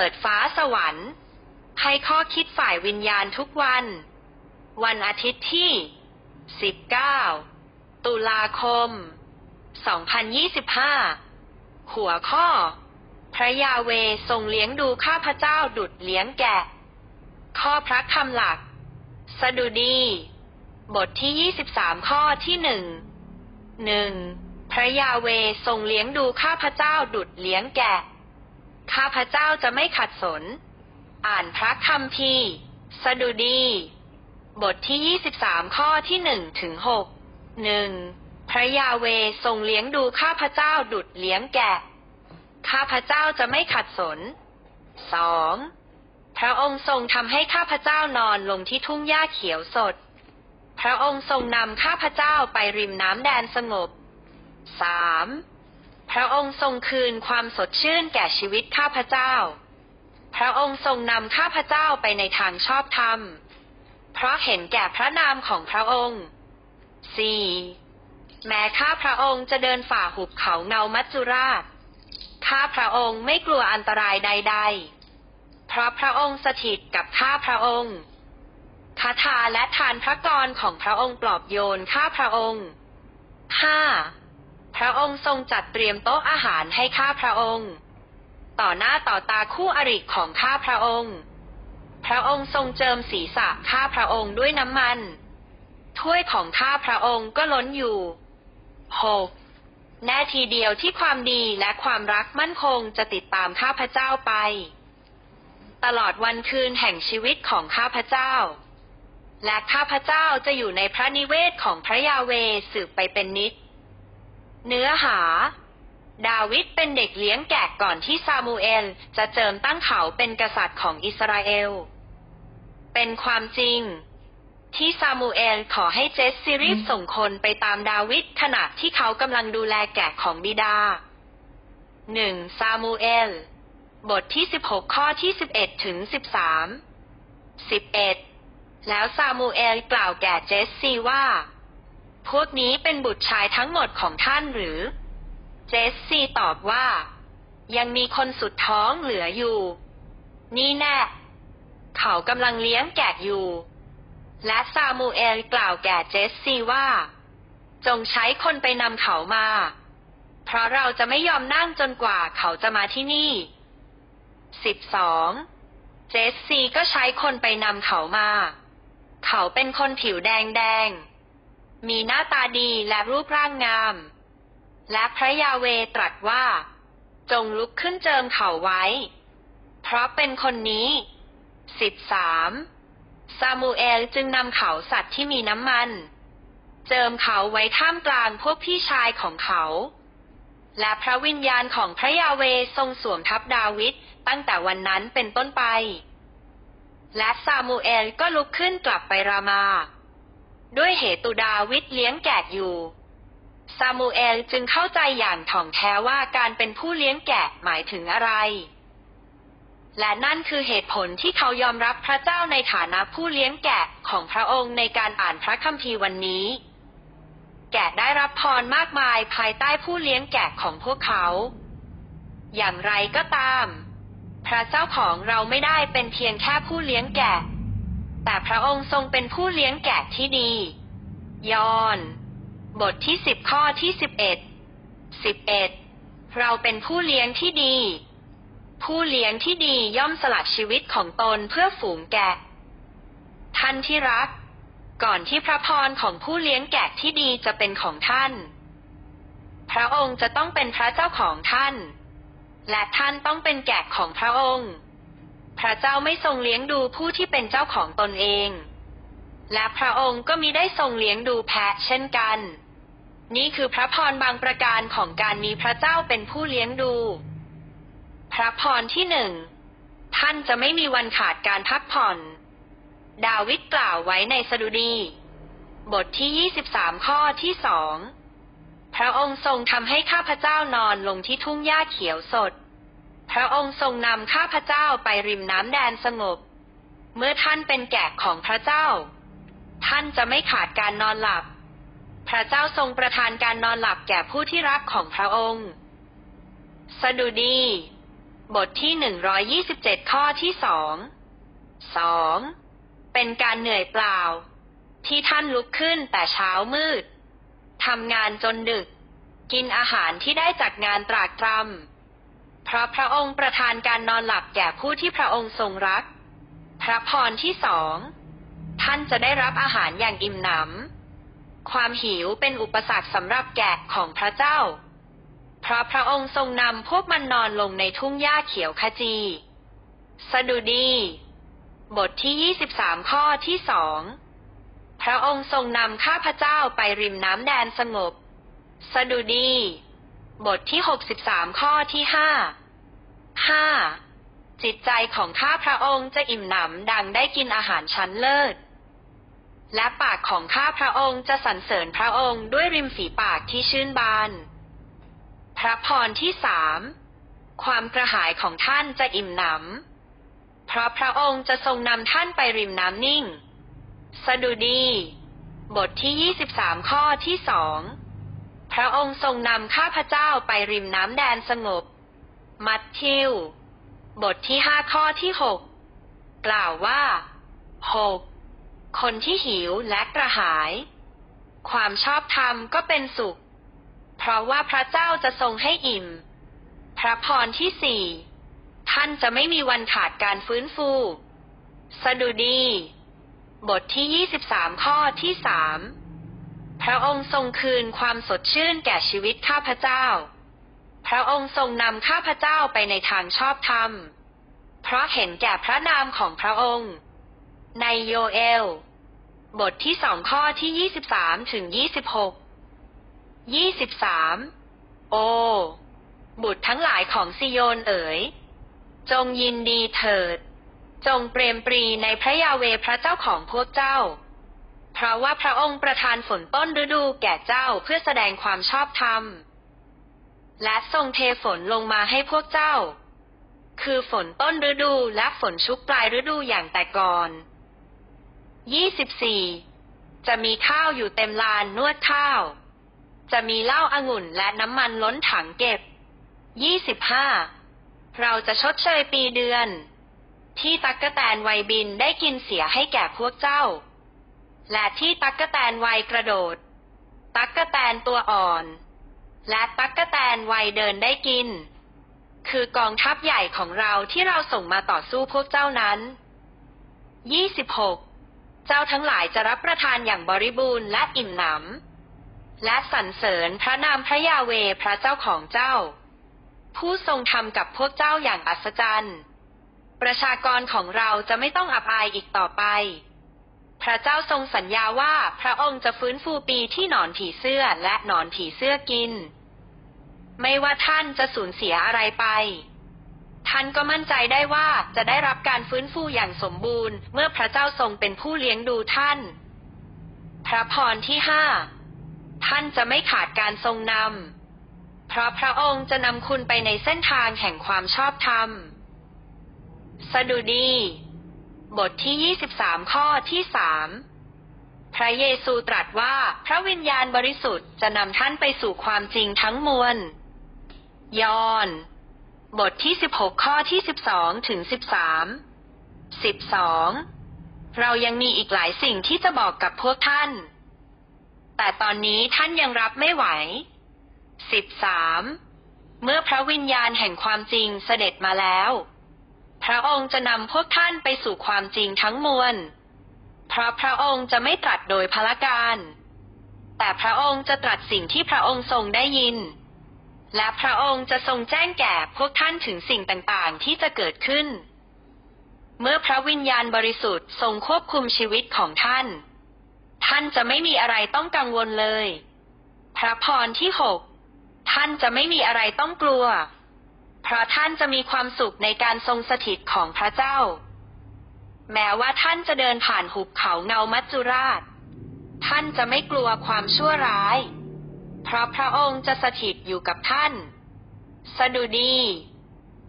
เปิดฟ้าสวรรค์ให้ข้อคิดฝ่ายวิญญาณทุกวัน วันอาทิตย์ที่ 19 ตุลาคม 2025 หัวข้อ พระยาเวทรงเลี้ยงดูข้าพเจ้าดุดเลี้ยงแกะ ข้อพระคำหลัก สดุดี บทที่ 23 ข้อที่หนึ่งหนึ่งพระยาเวทรงเลี้ยงดูข้าพเจ้าดุดเลี้ยงแกะ ข้าพเจ้าจะไม่ขัดสน อ่านพระคัมภีร์สดุดี บทที่ 23 ข้อที่หนึ่งถึงหกหนึ่งพระยาเวทรงเลี้ยงดูข้าพเจ้าดุดเลี้ยงแกะ ข้าพเจ้าจะไม่ขัดสนสองพระองค์ทรงทำให้ข้าพเจ้านอนลงที่ทุ่งหญ้าเขียวสด พระองค์ทรงนำข้าพเจ้าไปริมน้ำแดนสงบสาม พระองค์ทรงคืนความสดชื่นแก่ชีวิตข้าพเจ้า พระองค์ทรงนำข้าพเจ้าไปในทางชอบธรรม เพราะเห็นแก่พระนามของพระองค์สี่แม้ข้าพระองค์จะเดินฝ่าหุบเขาเงามัจจุราช ข้าพระองค์ไม่กลัวอันตรายใด ๆ เพราะพระองค์สถิตกับข้าพระองค์คาถาและทานพระกรของพระองค์ปลอบโยนข้าพระองค์ห้า พระองค์ทรงจัดเตรียมโต๊ะอาหารให้ข้าพระองค์ ต่อหน้าต่อตาคู่อริของข้าพระองค์ พระองค์ทรงเจิมศีรษะข้าพระองค์ด้วยน้ำมัน ถ้วยของข้าพระองค์ก็ล้นอยู่หกแน่ทีเดียวที่ความดีและความรักมั่นคงจะติดตามข้าพเจ้าไป ตลอดวันคืนแห่งชีวิตของข้าพเจ้า และข้าพเจ้าจะอยู่ในพระนิเวศของพระยาเวสืบไปเป็นนิจ เนื้อหา ดาวิดเป็นเด็กเลี้ยงแกะก่อนที่ซามูเอล จะเจิมตั้งเขาเป็นกษัตริย์ของอิสราเอล เป็นความจริง ที่ซามูเอลขอให้เจสซีรีบส่งคนไปตามดาวิดขณะที่เขากำลังดูแลแกะของบิดาหนึ่งซามูเอล บทที่16ข้อที่11ถึง13 11แล้วซามูเอลกล่าวแก่เจสซีว่า พวกนี้เป็นบุตรชายทั้งหมดของท่านหรือ เจสซี่ตอบว่า ยังมีคนสุดท้องเหลืออยู่ นี่แน่ เขากำลังเลี้ยงแกะอยู่ และซามูเอลกล่าวแก่เจสซี่ว่า จงใช้คนไปนำเขามา เพราะเราจะไม่ยอมนั่งจนกว่าเขาจะมาที่นี่สิบสองเจสซี่ก็ใช้คนไปนำเขามา เขาเป็นคนผิวแดงแดง มีหน้าตาดีและรูปร่างงาม และพระยาเวตรัสว่า จงลุกขึ้นเจิมเขาไว้ เพราะเป็นคนนี้สิบสามซามูเอลจึงนำเขาสัตว์ที่มีน้ำมัน เจิมเขาไว้ท่ามกลางพวกพี่ชายของเขา และพระวิญญาณของพระยาเวทรงสวมทับดาวิดตั้งแต่วันนั้นเป็นต้นไป และซามูเอลก็ลุกขึ้นกลับไปรามา ด้วยเหตุดาวิดเลี้ยงแกะอยู่ ซามูเอลจึงเข้าใจอย่างถ่องแท้ว่าการเป็นผู้เลี้ยงแกะหมายถึงอะไร และนั่นคือเหตุผลที่เขายอมรับพระเจ้าในฐานะผู้เลี้ยงแกะของพระองค์ในการอ่านพระคัมภีร์วันนี้ แกะได้รับพรมากมายภายใต้ผู้เลี้ยงแกะของพวกเขา อย่างไรก็ตาม พระเจ้าของเราไม่ได้เป็นเพียงแค่ผู้เลี้ยงแกะ แต่พระองค์ทรงเป็นผู้เลี้ยงแกะที่ดี ยอน บทที่สิบข้อที่สิบเอ็ด สิบเอ็ด เราเป็นผู้เลี้ยงที่ดี ผู้เลี้ยงที่ดีย่อมสละชีวิตของตนเพื่อฝูงแกะ ท่านที่รัก ก่อนที่พระพรของผู้เลี้ยงแกะที่ดีจะเป็นของท่าน พระองค์จะต้องเป็นพระเจ้าของท่าน และท่านต้องเป็นแกะของพระองค์ พระเจ้าไม่ทรงเลี้ยงดูผู้ที่เป็นเจ้าของตนเอง และพระองค์ก็มิได้ทรงเลี้ยงดูแพะเช่นกัน นี่คือพระพรบางประการของการมีพระเจ้าเป็นผู้เลี้ยงดู พระพรที่หนึ่งท่านจะไม่มีวันขาดการพักผ่อน ดาวิดกล่าวไว้ในสดุดี บทที่ 23 ข้อที่สอง พระองค์ทรงทำให้ข้าพเจ้านอนลงที่ทุ่งหญ้าเขียวสด พระองค์ทรงนำข้าพเจ้าไปริมน้ำแดนสงบ เมื่อท่านเป็นแกะของพระเจ้า ท่านจะไม่ขาดการนอนหลับ พระเจ้าทรงประทานการนอนหลับแก่ผู้ที่รักของพระองค์ สดุดี บทที่หนึ่งร้อยยี่สิบเจ็ดข้อที่สองสองเป็นการเหนื่อยเปล่า ที่ท่านลุกขึ้นแต่เช้ามืดทำงานจนดึก กินอาหารที่ได้จากงานตรากตรำ เพราะพระองค์ประทานการนอนหลับแก่ผู้ที่พระองค์ทรงรัก พระพรที่สอง ท่านจะได้รับอาหารอย่างอิ่มหนำ ความหิวเป็นอุปสรรคสำหรับแกะของพระเจ้า เพราะพระองค์ทรงนำพวกมันนอนลงในทุ่งหญ้าเขียวขจี สดุดี บทที่ 23 ข้อที่สองพระองค์ทรงนำข้าพเจ้าไปริมน้ำแดนสงบ สดุดี บทที่63ข้อที่ห้าห้าจิตใจของข้าพระองค์จะอิ่มหนำดังได้กินอาหารชั้นเลิศ และปากของข้าพระองค์จะสรรเสริญพระองค์ด้วยริมฝีปากที่ชื่นบาน พระพรที่สามความกระหายของท่านจะอิ่มหนำเพราะพระองค์จะทรงนำท่านไปริมน้ำนิ่ง สดุดี บทที่23ข้อที่สอง พระองค์ทรงนำข้าพเจ้าไปริมน้ำแดนสงบ มัทธิว บทที่ห้าข้อที่หกกล่าวว่าหกคนที่หิวและกระหาย ความชอบธรรมก็เป็นสุข เพราะว่าพระเจ้าจะทรงให้อิ่ม พระพรที่สี่ท่านจะไม่มีวันขาดการฟื้นฟู สดุดี บทที่23ข้อที่สาม พระองค์ทรงคืนความสดชื่นแก่ชีวิตข้าพเจ้า พระองค์ทรงนำข้าพเจ้าไปในทางชอบธรรม เพราะเห็นแก่พระนามของพระองค์ ในโยเอล บทที่สองข้อที่23ถึง26 23โอ บุตรทั้งหลายของซิโยนเอ๋ย จงยินดีเถิด จงเปรมปรีในพระยาเวพระเจ้าของพวกเจ้า เพราะว่าพระองค์ประทานฝนต้นฤดูแก่เจ้าเพื่อแสดงความชอบธรรม และทรงเทฝนลงมาให้พวกเจ้า คือฝนต้นฤดูและฝนชุกปลายฤดูอย่างแต่ก่อน 24 จะมีข้าวอยู่เต็มลานนวดข้าว จะมีเหล้าอางุ่นและน้ำมันล้นถังเก็บ 25 เราจะชดเชยปีเดือน ที่ตักกะแตนไวบินได้กินเสียให้แก่พวกเจ้า และที่ตักกะแตนวัยกระโดด ตักกะแตนตัวอ่อน และตักกะแตนวัยเดินได้กิน คือกองทัพใหญ่ของเราที่เราส่งมาต่อสู้พวกเจ้านั้น 26 เจ้าทั้งหลายจะรับประทานอย่างบริบูรณ์และอิ่มหนำ และสรรเสริญพระนามพระยาเวพระเจ้าของเจ้า ผู้ทรงทำกับพวกเจ้าอย่างอัศจรรย์ ประชากรของเราจะไม่ต้องอับอายอีกต่อไป พระเจ้าทรงสัญญาว่าพระองค์จะฟื้นฟูปีที่หนอนผีเสื้อและหนอนผีเสื้อกิน ไม่ว่าท่านจะสูญเสียอะไรไป ท่านก็มั่นใจได้ว่าจะได้รับการฟื้นฟูอย่างสมบูรณ์ เมื่อพระเจ้าทรงเป็นผู้เลี้ยงดูท่าน พระพรที่ห้าท่านจะไม่ขาดการทรงนำ เพราะพระองค์จะนำคุณไปในเส้นทางแห่งความชอบธรรม สดุดี บทที่ 23 ข้อที่สามพระเยซูตรัสว่าพระวิญญาณบริสุทธิ์จะนำท่านไปสู่ความจริงทั้งมวล ยอห์นบทที่ 16 ข้อที่ 12 ถึง 13 12 เรายังมีอีกหลายสิ่งที่จะบอกกับพวกท่าน แต่ตอนนี้ท่านยังรับไม่ไหว 13 เมื่อพระวิญญาณแห่งความจริงเสด็จมาแล้ว พระองค์จะนำพวกท่านไปสู่ความจริงทั้งมวล เพราะพระองค์จะไม่ตรัสโดยพละการ แต่พระองค์จะตรัสสิ่งที่พระองค์ทรงได้ยิน และพระองค์จะทรงแจ้งแก่พวกท่านถึงสิ่งต่างๆ ที่จะเกิดขึ้น เมื่อพระวิญญาณบริสุทธิ์ทรงควบคุมชีวิตของท่าน ท่านจะไม่มีอะไรต้องกังวลเลย พระพรที่หก ท่านจะไม่มีอะไรต้องกลัว เพราะท่านจะมีความสุขในการทรงสถิตของพระเจ้า แม้ว่าท่านจะเดินผ่านหุบเขาเงามัจจุราช ท่านจะไม่กลัวความชั่วร้าย เพราะพระองค์จะสถิตอยู่กับท่าน สดุดี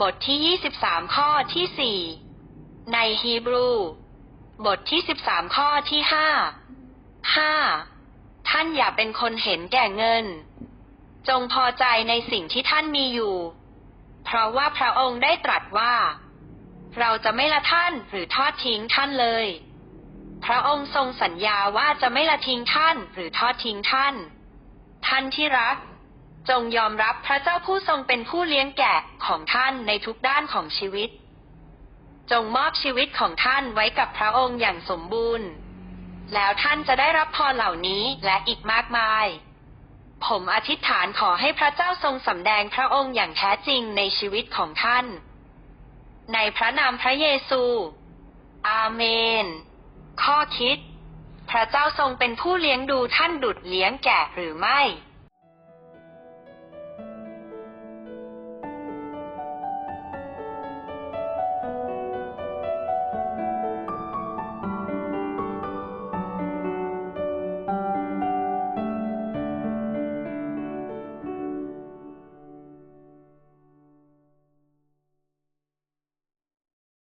บทที่ 23 ข้อที่ 4 ในฮีบรู บทที่ 13 ข้อที่ 5 5. ท่านอย่าเป็นคนเห็นแก่เงิน จงพอใจในสิ่งที่ท่านมีอยู่ เพราะว่าพระองค์ได้ตรัสว่า เราจะไม่ละท่านหรือทอดทิ้งท่านเลย พระองค์ทรงสัญญาว่าจะไม่ละทิ้งท่านหรือทอดทิ้งท่าน ท่านที่รัก จงยอมรับพระเจ้าผู้ทรงเป็นผู้เลี้ยงแกะของท่านในทุกด้านของชีวิต จงมอบชีวิตของท่านไว้กับพระองค์อย่างสมบูรณ์ แล้วท่านจะได้รับพรเหล่านี้และอีกมากมาย ผมอธิษฐานขอให้พระเจ้าทรงสำแดงพระองค์อย่างแท้จริงในชีวิตของท่าน ในพระนามพระเยซู อาเมน ข้อคิด พระเจ้าทรงเป็นผู้เลี้ยงดูท่านดุดเลี้ยงแกะหรือไม่